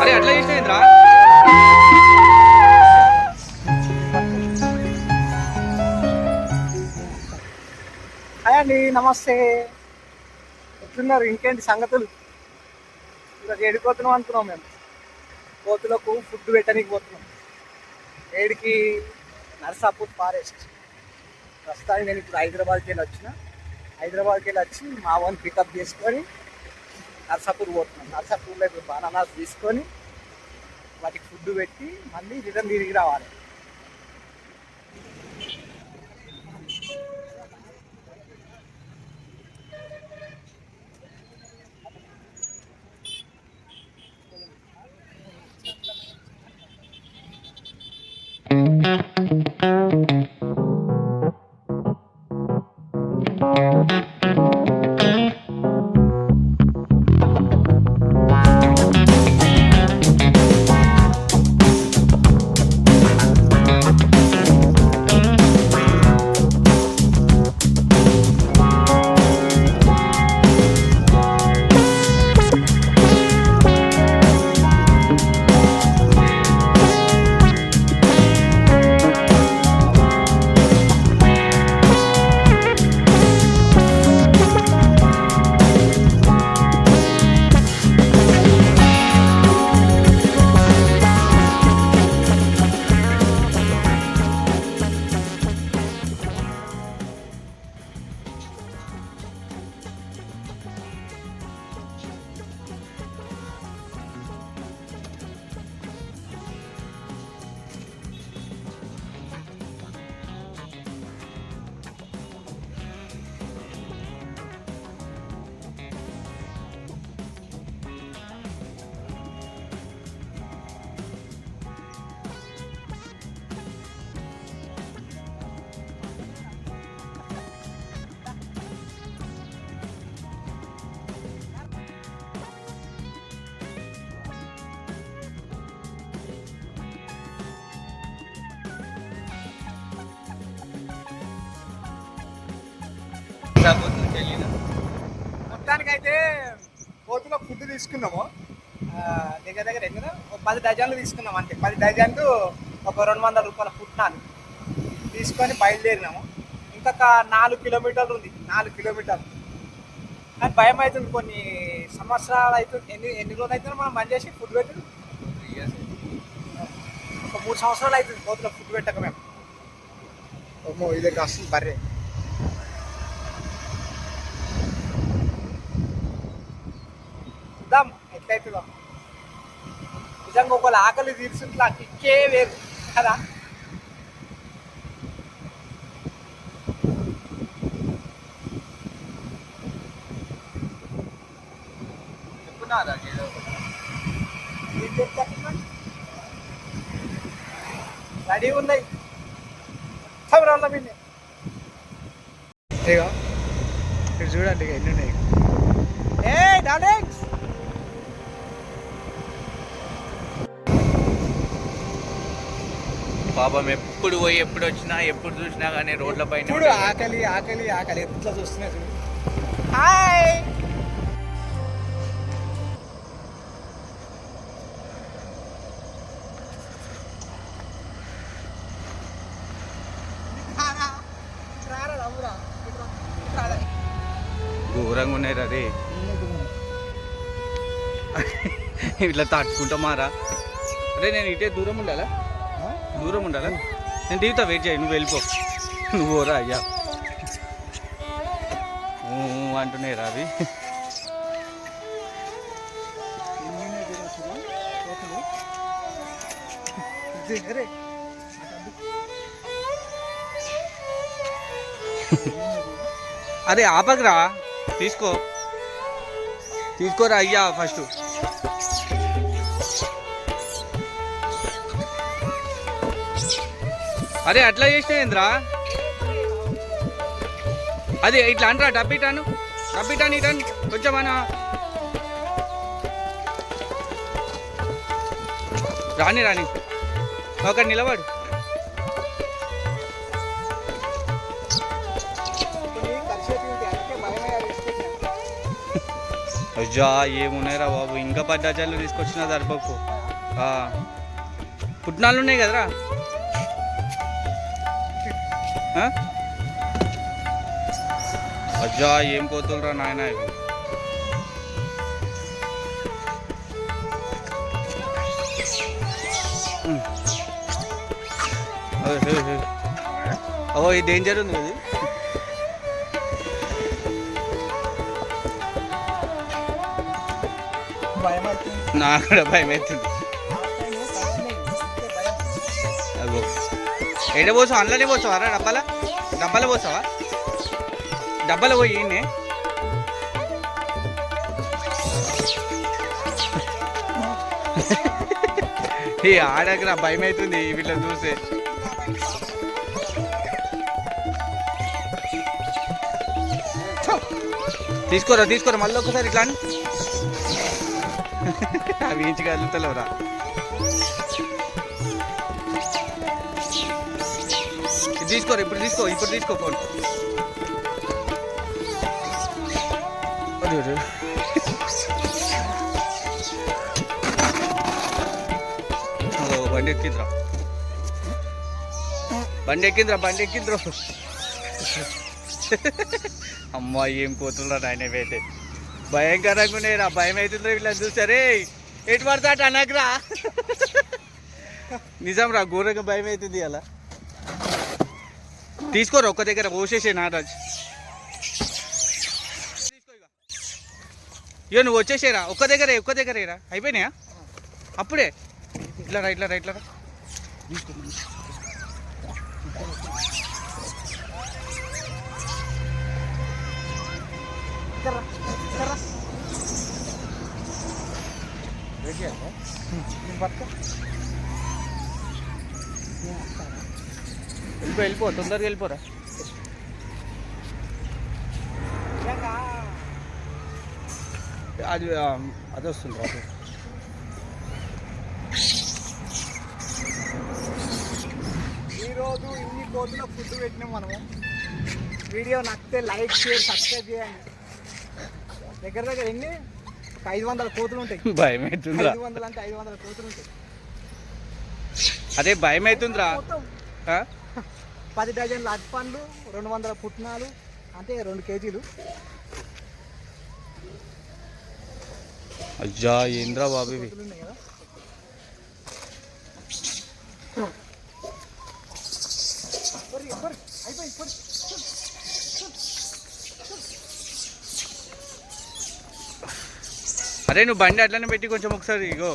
అరే అట్లా హాయ్ అండి నమస్తే. ఎట్లున్నారు? ఇంకేంటి సంగతులు? ఈరోజు ఏడిపోతున్నాం అనుకున్నాం మేము. కోతులకు ఫుడ్ పెట్టడానికి పోతున్నాం. ఏడికి నర్సాపూర్ ఫారెస్ట్ ప్రస్తుతానికి నేను ఇప్పుడు హైదరాబాద్కి వెళ్ళి వచ్చిన. హైదరాబాద్కి వెళ్ళి వచ్చి మా వాళ్ళని పికప్ చేసుకొని నర్సాపూర్ పోతున్నాం. నర్సాపూర్లో ఇప్పుడు బనానాస్ తీసుకొని వాటికి ఫుడ్ పెట్టి మళ్ళీ రిటర్న్ తిరిగి రావాలి. మొత్తానికైతే కోతులో ఫుడ్ తీసుకున్నాము. దగ్గర దగ్గర ఒక పది డజన్లు తీసుకున్నాం అంతే. పది డజన్లు ఒక రెండు వందల రూపాయల పుట్నాలు తీసుకొని బయలుదేరినాము. ఇంకొక నాలుగు కిలోమీటర్లు ఉంది. నాలుగు కిలోమీటర్లు. కానీ భయం అవుతుంది కొన్ని సంవత్సరాలు అవుతుంది. ఎన్ని ఎన్ని రోజులు అవుతుంది మనం బంద్ చేసి ఫుడ్ పెట్టి ఒక మూడు సంవత్సరాలు అవుతుంది కోతులో ఫుడ్ పెట్టక మేము. ఇదే వస్తుంది బర్రె. ఎట్లయితుందో నిజంగా ఒకళ్ళు ఆకలి తీర్చుంట్లా కిక్కే వేరు కదా? రెడీ ఉన్నాయి. సమరాల పిన్ని ఇగో ఇక్కడ చూడండి ఎన్ని ఉన్నాయి. ఏ డార్లింగ్స్ పాపం ఎప్పుడు పోయి ఎప్పుడు వచ్చినా ఎప్పుడు చూసినా కానీ రోడ్ల పైన చూడు ఆకలి ఆకలి ఆకలి. ఎట్లా చూస్తున్నా చూడు. హాయ్ ఘోరంగా ఉన్నాయి రే ఇట్లా తట్టుకుంటా మారా. అరే నేను ఇటే దూరం ఉండాలా? దూరం ఉండాలా? నేను దిగుతా వెయిట్ చేయి నువ్వు వెళ్ళిపో. నువ్వు అయ్యా. అంటున్నాయి రావి అరే అరే ఆపకరా తీసుకో. తీసుకోరా అయ్యా ఫస్ట్ అరే అట్లా చేసినా అదే ఇట్లా అంటారా డబ్బిటాను డబ్బిటాను ఇటాను కొంచెం రాని రాని. ఒక నిలబడు. అజ్జా ఏమున్నాయిరా బాబు? ఇంకా పది తీసుకొచ్చిన దర్భకు. పుట్నాలు ఉన్నాయి కదరా? అజ్జా ఏం కోతులరా నాయన ఇవి? ఉమ్. ఓయ్, హే, హే. ఓ ఇది డేంజర్ ఉంది ఇది అవుతుంది నాకు కూడా భయం అవుతుంది ఎడ పోసావు? అందులోనే పోసావారా రా డబ్బాల. డబ్బాలో పోసావా? డబ్బాలో పోయి ఈయన్నే. ఈ ఆడకి నా భయం అవుతుంది వీళ్ళని చూస్తే. తీసుకోరా తీసుకోరా మళ్ళీ ఒకసారి ఇట్లా అని. అవి ఇంచుగా తీసుకోరా ఇప్పుడు తీసుకో ఇప్పుడు తీసుకో ఫోన్ అదే, బండి ఎక్కిందిరా. బండి ఎక్కిందిరా బండి ఎక్కిందిరా. అమ్మా ఏం కోతులరా నాయన అయితే భయంకరంగా ఉన్నాయిరా భయం అవుతుందిరా వీళ్ళని చూసారే ఎటు పడతా అటు అనకురా నిజం రా ఘోరంగా భయం అవుతుంది అలా తీసుకోరా ఒక్క దగ్గర పోసేసే నారాజ్. ఇక. నువ్వు వచ్చేసేరా ఒక్క దగ్గరే ఒక్క దగ్గరేరా అయిపోయినాయా? అప్పుడే. ఇట్లా రా ఇట్లా రా ఇట్లా. వెళ్ళిపో వెళ్ళిపో తొందరగా వెళ్ళిపోరా. అది అది వస్తుంది అది ఈరోజు ఇన్ని కోతుల ఫుడ్ పెట్టినాం మనము. వీడియో నచ్చితే లైక్ షేర్ సబ్స్క్రైబ్ చేయండి. దగ్గర దగ్గర ఎన్ని? ఒక ఐదు వందల కోతులు ఉంటాయి. భయం అవుతుందిరా ఐదు వందలు అంటే ఐదు వందల కోతులు ఉంటాయి. అదే భయం అవుతుందిరా? పది డజన్ల అరటి పండ్లు రెండు వందల పుట్నాలు అంటే రెండు కేజీలు. అజ్జా ఏంద్రా బాబు ఇవి. అరే నువ్వు బండి అట్లనే పెట్టి కొంచెం ఒకసారి ఇగో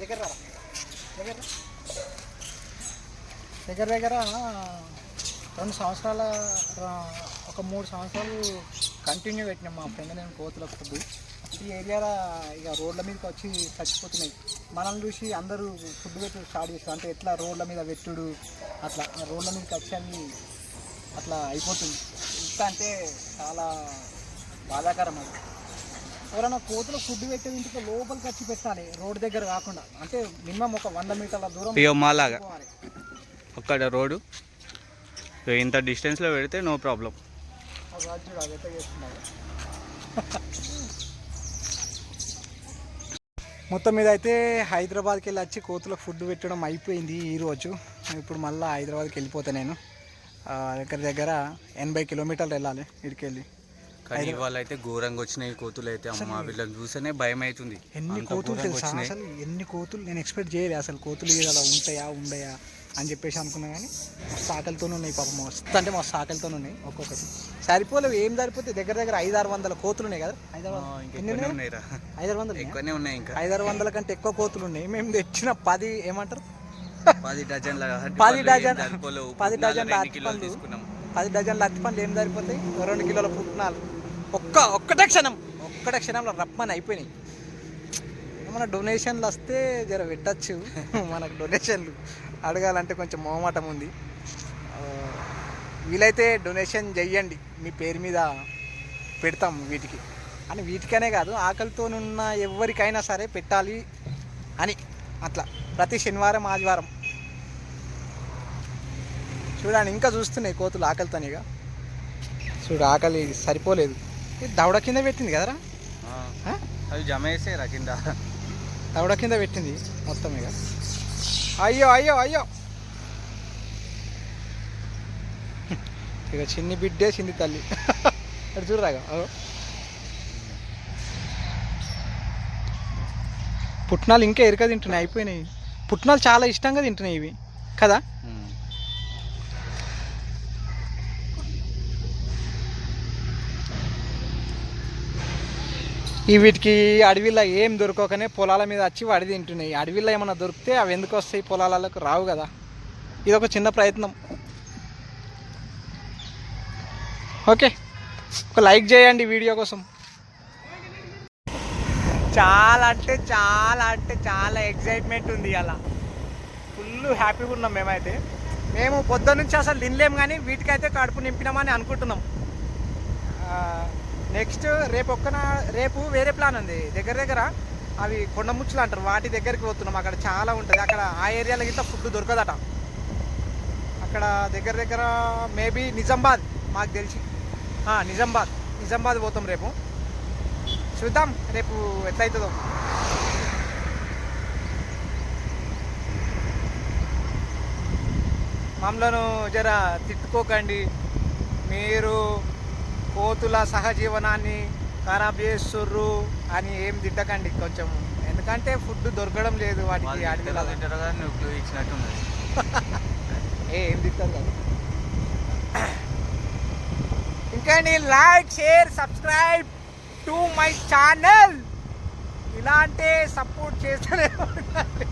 దగ్గర రా. దగ్గర రా. దగ్గర దగ్గర రెండు సంవత్సరాల ఒక మూడు సంవత్సరాలు కంటిన్యూ పెట్టినాం మా ఫ్రెండ్ నేను కోతుల ఫుడ్ ఈ ఏరియాలో ఇక రోడ్ల మీదకి వచ్చి చచ్చిపోతున్నాయి. మనల్ని చూసి అందరూ ఫుడ్ పెట్టి స్టార్ట్ చేస్తారు. అంటే ఎట్లా రోడ్ల మీద పెట్టుడు అట్లా రోడ్ల మీదకి వచ్చి అన్ని అట్లా అయిపోతుంది. ఇంకా అంటే చాలా బాధాకరం అది. ఎవరైనా కోతుల ఫుడ్ పెట్టే ఇంటికి లోపలికి వచ్చి పెట్టాలి. రోడ్ దగ్గర కాకుండా. అంటే మినిమం ఒక వంద మీటర్ల దూరం. అక్కడ రోడ్డు. ఇంత డిస్టెన్స్లో పెడితే నో ప్రాబ్లం మొత్తం మీద అయితే హైదరాబాద్కి వెళ్ళి వచ్చి కోతులకు ఫుడ్ పెట్టడం అయిపోయింది ఈరోజు ఇప్పుడు మళ్ళీ హైదరాబాద్కి వెళ్ళిపోతా నేను. దగ్గర దగ్గర ఎనభై కిలోమీటర్లు వెళ్ళాలి ఇక్కడికి వెళ్ళి. కానీ ఇవాళ అయితే ఘోరంగా వచ్చినాయి కోతులు అయితే. అమ్మ వీళ్ళని చూస్తేనే భయం అవుతుంది. ఎన్ని కోతులు తెలుసా? వచ్చినాయి. అసలు ఎన్ని కోతులు నేను ఎక్స్పెక్ట్ చేయలేదు అసలు కోతులు ఇలా ఉంటాయా ఉండయా? అని చెప్పేసి అనుకున్నా కానీ సాకలతో ఉన్నాయి పాపం. మస్తు అంటే మస్తు సాకలతో ఉన్నాయి ఒక్కొక్కటి. సరిపోలేవు ఏం సరిపోతే దగ్గర దగ్గర ఐదు ఆరు వందల కోతులు ఉన్నాయి కదా? ఐదు ఆరు ఆ, వందలు. ఎక్కువనే ఉన్నాయి ఇంకా. ఐదు ఆరు వందల కంటే ఎక్కువ కోతులు ఉన్నాయి. మేము తెచ్చిన పది ఏమంటారు? పది అరటి పది డజన్. పది పండ్లు. తీసుకున్నాం. పది డజన్ల పండ్లు ఏం సరిపోతాయి? రెండు కిలోల పుట్నాలు. ఒక్క ఒక్కటే క్షణం. ఒక్కటే క్షణంలో రప్పని అయిపోయినాయి. ఏమన్నా డొనేషన్లు వస్తే జర పెట్టచ్చు. మనకు డొనేషన్లు అడగాలంటే కొంచెం మొహమాటం ఉంది. వీలైతే డొనేషన్ చెయ్యండి మీ పేరు మీద పెడతాం వీటికి. అని వీటికనే కాదు ఆకలితోనున్న ఎవరికైనా సరే పెట్టాలి అని అట్లా. ప్రతి శనివారం ఆదివారం. చూడండి ఇంకా చూస్తున్నాయి కోతులు ఆకలితోనిగా చూడు ఆకలి సరిపోలేదు. దవడ కింద పెట్టింది కదరా? అవి జమ వేసేరా కింద? దవడ కింద పెట్టింది మొత్తం ఇక. అయ్యో అయ్యో అయ్యో. ఇక చిన్ని బిడ్డే చిన్ని తల్లి. అటు చూడరాగా పుట్నాలు ఇంకా ఎరుక తింటున్నాయి అయిపోయినాయి. పుట్నాలు చాలా ఇష్టంగా తింటున్నాయి ఇవి. కదా? ఈ వీటికి అడవిలో ఏం దొరకకనే పొలాల మీద వచ్చి వాడి తింటున్నాయి. అడవిలో ఏమైనా దొరికితే అవి ఎందుకు వస్తాయి? పొలాలకు రావు కదా. ఇది ఒక చిన్న ప్రయత్నం. ఓకే. ఒక లైక్ చేయండి వీడియో కోసం. చాలా అంటే చాలా అంటే చాలా ఎగ్జైట్మెంట్ ఉంది అలా ఫుల్ హ్యాపీగా ఉన్నాం మేమైతే. మేము పొద్దున్న నుంచి అసలు తినలేము కానీ వీటికైతే కడుపు నింపినామని అనుకుంటున్నాం. నెక్స్ట్ రేపు ఒక్కన రేపు వేరే ప్లాన్ ఉంది. దగ్గర దగ్గర అవి కొండముచ్చులు అంటారు. వాటి దగ్గరికి పోతున్నాం. అక్కడ చాలా ఉంటుంది. అక్కడ ఆ ఏరియాలో గిట్ట ఫుడ్ దొరకదట. అక్కడ దగ్గర దగ్గర మేబీ నిజామాబాద్ మాకు తెలిసి. నిజామాబాద్ నిజామాబాద్ పోతాం రేపు. చూద్దాం. రేపు ఎట్లయితుందో. మమ్మలను జర తిట్టుకోకండి. మీరు కోతుల సహజీవనాన్ని ఖరాబ్ చేస్తుర్రు అని ఏం తిట్టకండి కొంచెం. ఎందుకంటే ఫుడ్ దొరకడం లేదు వాటికి అడవిలో ఏ ఏం తింటారు కదా ఇంకా like share subscribe to my channel ఇలాంటి సపోర్ట్ చేస్తూనే ఉండాలి.